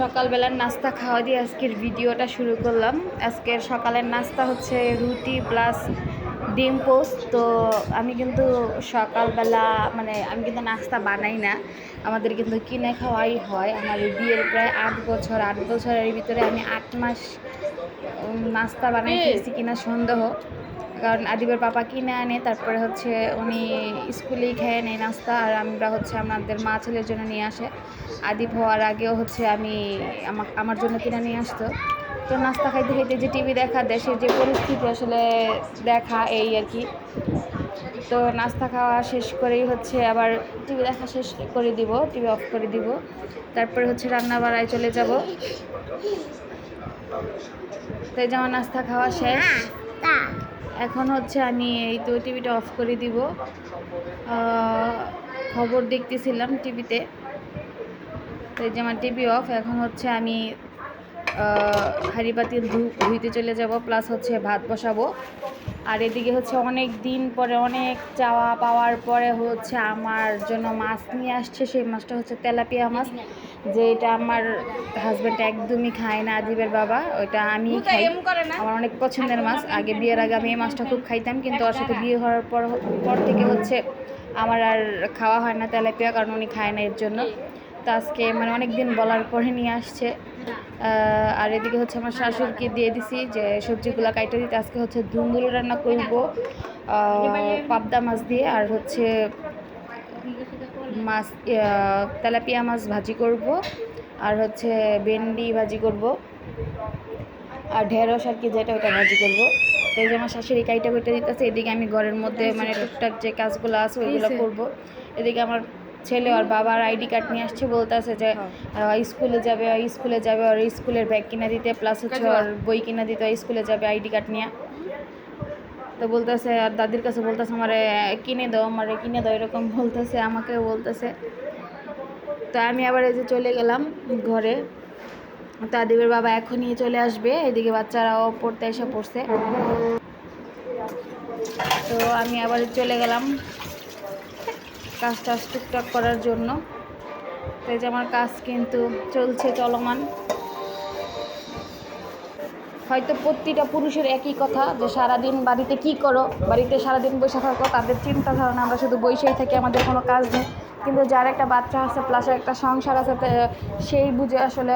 সকালবেলার নাস্তা খাওয়া দিয়ে আজকের ভিডিওটা শুরু করলাম। আজকের সকালের নাস্তা হচ্ছে রুটি প্লাস ডিম পোস্ট তো আমি কিন্তু সকালবেলা মানে আমি কিন্তু নাস্তা বানাই না। আমাদের কিন্তু কিনে খাওয়াই হয়। আমার বিয়ের প্রায় আট বছর আট বছরের ভিতরে আমি আট মাস নাস্তা বানাই খেয়েছি কিনা সন্দেহ। কারণ আদিবের পাপা কিনে আনে, তারপরে হচ্ছে উনি স্কুলেই খেয়ে নেয় নাস্তা, আর আমরা হচ্ছে আমাদের মা ছেলের জন্য নিয়ে আসে। আদিব হওয়ার আগেও হচ্ছে আমি আমা- আমার জন্য কিনে নিয়ে আসতো। তো নাস্তা খাইতে খাইতে যে টিভি দেখা, দেশের যে পরিস্থিতি আসলে দেখা, এই আর কি। তো নাস্তা খাওয়া শেষ করেই হচ্ছে আবার টিভি দেখা শেষ করে দিব, টিভি অফ করে দিব। তারপরে হচ্ছে রান্না বাড়ায় চলে যাব। তো যেমন নাস্তা খাওয়া শেষ। এখন হচ্ছে আমি এই তো টিভিটা অফ করে দিব। খবর দেখতেছিলাম টিভিতে। তো এই যে আমার টিভি অফ, এখন হচ্ছে আমি হাঁড়ি পাতিল ধু- ধুইতে চলে যাব, প্লাস হচ্ছে ভাত বসাবো। আর এদিকে হচ্ছে অনেক দিন পরে অনেক চাওয়া পাওয়ার পরে হচ্ছে আমার জন্য মাছ নিয়ে আসছে, সেই মাছটা হচ্ছে তেলাপিয়া মাছ। যে এটা আমার হাজব্যান্ড একদমই খায় না আদিবের বাবা ওইটা আমি খাই। আমার অনেক পছন্দের মাছ। আগে বিয়ের আগে আমি এই মাছটা খুব খাইতাম কিন্তু ওর সাথে বিয়ে হওয়ার পর পর থেকে হচ্ছে আমার আর খাওয়া হয় না তেলাপিয়া কারণ উনি খায় না এর জন্য। তো আজকে মানে অনেক দিন বলার পরে নিয়ে আসছে। আর এদিকে হচ্ছে আমার শাশুড়িকে দিয়ে দিছি যে সবজিগুলো কাইটে দিতে। আজকে হচ্ছে ধুন্দুল রান্না করব পাবদা মাছ দিয়ে আর হচ্ছে মাছ তেলাপিয়া মাছ ভাজি করব আর হচ্ছে ভেন্ডি ভাজি করব। আর ঢেঁড়স আর কি যেটা ওটা ভাজি করব। তো এই যে আমার শাশুড়ি কাইটা কেটে দিতেছে এদিকে আমি ঘরের মধ্যে মানে টুকটাক যে কাজগুলো আছে ওইগুলো করব। এদিকে আমার ছেলে আর বাবার আইডি কার্ড নিয়ে আসছে বলতেছে যে স্কুলে যাবে স্কুলে যাবে আর স্কুলের ব্যাগ কিনা দিতে প্লাস হচ্ছে আর বই কিনা দিতে স্কুলে যাবে আইডি কার্ড নিয়ে। তো বলতেছে, আর দাদির কাছে বলতেছে, আমারে কিনে দাও, আমারে কিনে দাও, এরকম বলতেছে আমাকে বলতেছে। তো আমি আবার এই যে চলে গেলাম ঘরে। তো আদিবের বাবা এখনই চলে আসবে, এদিকে বাচ্চারাও পড়তে এসে পড়ছে। তো আমি আবার চলে গেলাম কাজ টাজ টুকটাক করার জন্য। তো এই যে আমার কাজ কিন্তু চলছে চলমান। হয়তো প্রতিটা পুরুষের একই কথা যে সারাদিন বাড়িতে কি করো, বাড়িতে সারাদিন বসে থাকো, তাদের চিন্তা ধারণা, আমরা শুধু বসেই থাকি, আমাদের কোনো কাজ নেই। কিন্তু যার একটা বাচ্চা আছে প্লাস একটা সংসার আছে সেই বুঝে আসলে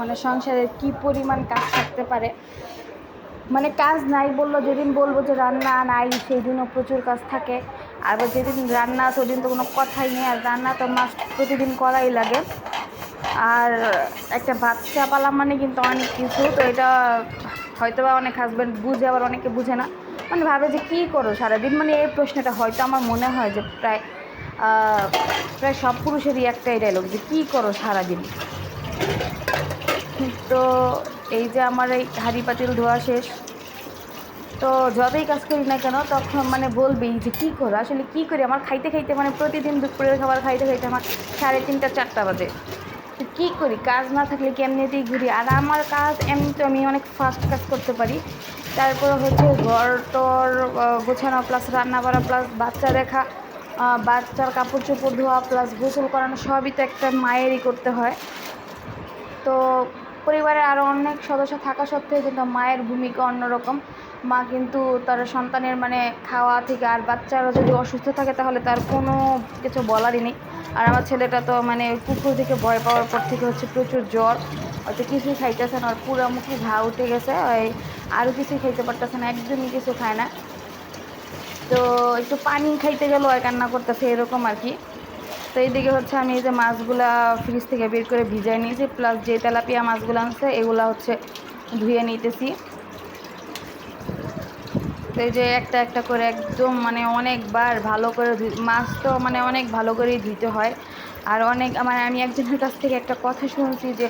মানে সংসারের কি পরিমাণ কাজ থাকতে পারে। মানে কাজ নাই বলল, যেদিন বলব যে রান্না নাই সেই দিনও প্রচুর কাজ থাকে। আর যেদিন রান্না আছে, ওদিন তো কোনো কথাই নেই, আর রান্না তো মাস প্রতিদিন করাই লাগে। আর একটা বাচ্চা পালা মানে কিন্তু অনেক কিছু, তো এটা হয়তো বা অনেক হাজব্যান্ড বুঝে, আবার অনেকে বুঝে না। মানে ভাবে যে কী করো সারাদিন? মানে এই প্রশ্নটা হয়তো আমার মনে হয় যে প্রায় প্রায় সব পুরুষেরই একটাই ডায়লগ যে কী করো সারাদিন? তো এই যে আমার এই হাড়ি পাতিল ধোয়া শেষ। তো যতই কাজ করি না কেন, তখন মানে বলবেই যে কী করো? আসলে কী করি? আমার খাইতে খাইতে মানে প্রতিদিন দুপুরের খাবার খাইতে খাইতে আমার সাড়ে তিনটা, চারটা বাজে। তো কী করি? কাজ না থাকলে কি এমনিতেই ঘুরি? আর আমার কাজ এমনিতে আমি অনেক ফাস্ট কাজ করতে পারি। তারপরে হচ্ছে ঘর, টর গোছানো প্লাস রান্না করা প্লাস বাচ্চা দেখা বাচ্চার কাপড় চোপড় ধোয়া প্লাস গোসল করানো, সবই তো একটা মায়েরই করতে হয়। তো পরিবারে আরও অনেক সদস্য থাকা সত্ত্বেও কিন্তু মায়ের ভূমিকা অন্যরকম। মা কিন্তু তার সন্তানের মানে খাওয়া থেকে আর বাচ্চারা যদি অসুস্থ থাকে তাহলে তার কোনো কিছু বলারই নেই। আর আমার ছেলেটা তো মানে কুকুর থেকে ভয় পাওয়ার পর থেকে হচ্ছে প্রচুর জ্বর। হয়তো কিছুই খাইতেছে না আর পুরো মুখে ঘা উঠে গেছে, ওই আরও কিছুই খাইতে পারতেছে না, একদমই কিছু খায় না। তো একটু পানি খাইতে গেলেও হয় কান্না করতেছে, এরকম আর কি। তো এইদিকে হচ্ছে আমি এই যে মাছগুলা ফ্রিজ থেকে বের করে ভিজাই নিয়েছি প্লাস যে তেলাপিয়া মাছগুলো আনছে, এগুলো হচ্ছে ধুয়ে নিতেছি। এই যে একটা একটা করে একদম মানে অনেকবার ভালো করে মাছ তো মানে অনেক ভালো করেই ধুইতে হয়। আর অনেক আমার আমি একজনের কাছ থেকে একটা কথা শুনছি যে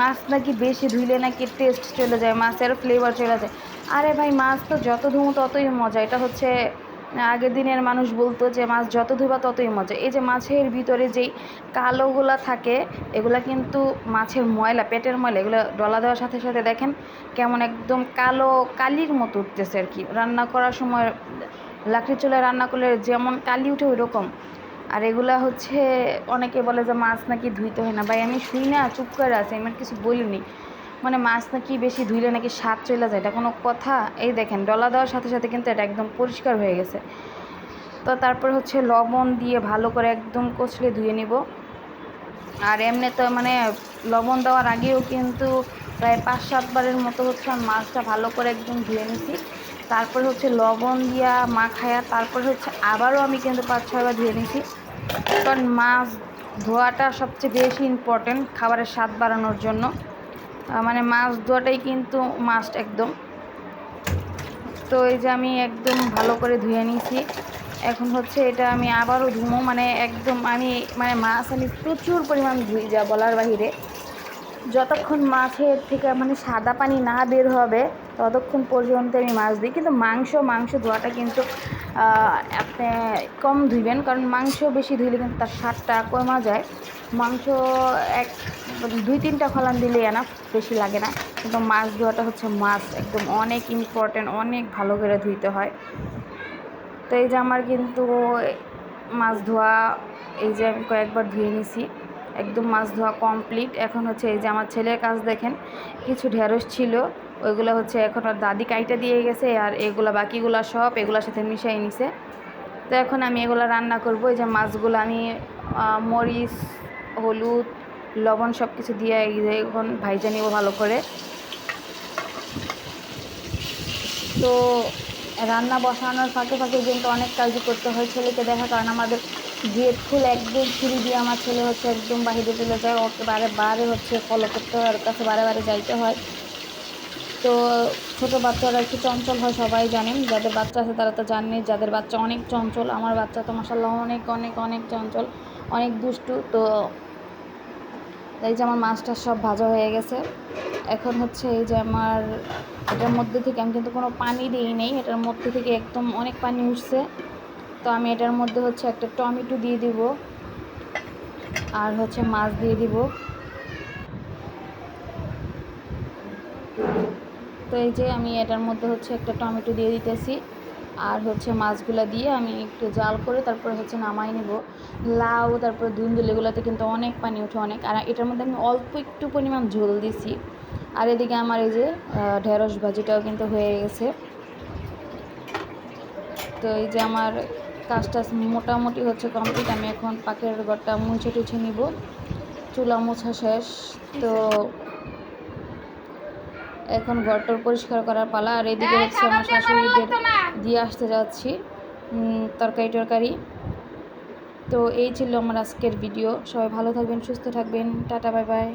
মাছ নাকি বেশি ধুইলে নাকি টেস্ট চলে যায়, মাছের ফ্লেভার চলে যায়। আরে ভাই, মাছ তো যত ধুমো ততই মজা। এটা হচ্ছে আগের দিনের মানুষ বলতো যে মাছ যত ধুবা ততই মজা। এই যে মাছের ভিতরে যেই কালোগুলা থাকে, এগুলা কিন্তু মাছের ময়লা, পেটের ময়লা, এগুলো ডলা দেওয়ার সাথে সাথে দেখেন কেমন একদম কালো কালির মতো উঠতেছে আর কি। রান্না করার সময় লাকড়ি চুলায় রান্না করলে যেমন কালি উঠে ওই রকম আর এগুলা হচ্ছে অনেকে বলে যে মাছ নাকি ধুইতে হয় না। ভাই, আমি শুই না, চুপ করে আছি, আমি আর কিছু বলিনি। মানে মাছ নাকি বেশি ধুইলে নাকি স্বাদ চলে যায়, এটা কোনো কথা? এই দেখেন, ডলা দেওয়ার সাথে সাথে কিন্তু এটা একদম পরিষ্কার হয়ে গেছে। তো তারপর হচ্ছে লবণ দিয়ে ভালো করে একদম কচলে ধুয়ে নিব। আর এমনি তো মানে লবণ দেওয়ার আগেও কিন্তু প্রায় পাঁচ সাতবারের মতো হচ্ছে আমি মাছটা ভালো করে একদম ধুয়ে নিছি। তারপর হচ্ছে লবণ দিয়া মাখায়া তারপর হচ্ছে আবারও আমি কিন্তু পাঁচ ছয়বার ধুয়ে নিছি। কারণ মাছ ধোয়াটা সবচেয়ে বেশি ইম্পর্টেন্ট খাবারের স্বাদ বাড়ানোর জন্য। মানে মাছ ধোয়াটাই কিন্তু মাস্ট একদম। তো এই যে আমি একদম ভালো করে ধুয়ে নিয়েছি। এখন হচ্ছে এটা আমি আবারও ধুমো মানে একদম আমি মানে মাছ আমি প্রচুর পরিমাণ ধুই যা বলার বাহিরে। যতক্ষণ মাছের থেকে মানে সাদা পানি না বের হবে, ততক্ষণ পর্যন্ত আমি মাছ দিই কিন্তু মাংস মাংস ধোয়াটা কিন্তু আপনি কম ধুইবেন, কারণ মাংস বেশি ধুইলে কিন্তু তার স্বাদটা কমা যায়। মাংস এক দুই তিনটা ফলান দিলে না বেশি লাগে না। কিন্তু মাছ ধোয়াটা হচ্ছে মাছ একদম অনেক ইম্পর্টেন্ট অনেক ভালো করে ধুইতে হয়। তো এই যে আমার কিন্তু মাছ ধোয়া, এই যে আমি কয়েকবার ধুয়ে নিছি। একদম মাছ ধোয়া কমপ্লিট এখন হচ্ছে এই যে আমার ছেলের কাজ দেখেন, কিছু ঢেঁড়স ছিল, ওইগুলো হচ্ছে এখন আর দাদি কাইটা দিয়ে গেছে, আর এগুলো বাকিগুলো সব এগুলোর সাথে মিশাই নিছে। তো এখন আমি এগুলো রান্না করব। এই যে মাছগুলো আমি মরিচ, হলুদ লবণ সব কিছু দিয়ে এখন ভাইজা নিব ভালো করে। তো রান্না বসানোর ফাঁকে ফাঁকে কিন্তু অনেক কাজই করতে হয় ছেলেকে দেখা, কারণ আমাদের গেট ফুল একদম ছুরি দিয়ে আমার ছেলে হচ্ছে একদম বাহিরে চলে যায়, ওকে বারে বারে হচ্ছে ফলো করতে হয়, ওর কাছে বারে বারে যাইতে হয়। তো ছোটো বাচ্চারা একটু চঞ্চল হয়, সবাই জানেন, যাদের বাচ্চা আছে তারা তো জানেন যাদের বাচ্চা অনেক চঞ্চল, আমার বাচ্চা তো মাসাল্লাহ অনেক অনেক অনেক চঞ্চল, অনেক দুষ্টু, তো এই যে আমার মাছটা সব ভাজা হয়ে গেছে। এখন হচ্ছে এই যে আমার, এটার মধ্যে থেকে আমি কিন্তু কোনো পানি দিই নেই, এটার মধ্যে থেকে একদম অনেক পানি উঠছে। তো আমি এটার মধ্যে হচ্ছে একটা টমেটো দিয়ে দিব, আর হচ্ছে মাছ দিয়ে দিব। তো এই যে আমি এটার মধ্যে হচ্ছে একটা টমেটো দিয়ে দিতেছি। হচ্ছে মাছগুলা দিয়ে আমি একটু জাল করে তারপরে হচ্ছে নামাই নেব। লাউ, তারপরে ধুন্দুল, এগুলোতে কিন্তু অনেক পানি ওঠে অনেক। আর এটার মধ্যে আমি অল্প একটু পরিমাণ ঝোল দিছি। আর এদিকে আমার এই যে ঢেঁড়স ভাজিটাও কিন্তু হয়ে গেছে। তো এই যে আমার কাজটা মোটামুটি হচ্ছে কমপ্লিট আমি এখন পাকের ঘরটা মুছে টুছে নিব। চুলা মোছা শেষ। তো এখন ঘরটর পরিষ্কার করার পালা আর এদিকে হচ্ছে আমার শাশুড়িদের দিয়ে আসতে যাচ্ছি তরকারি টরকারি। তো এই ছিল আমার আজকের ভিডিও সবাই ভালো থাকবেন সুস্থ থাকবেন। Tata bye bye.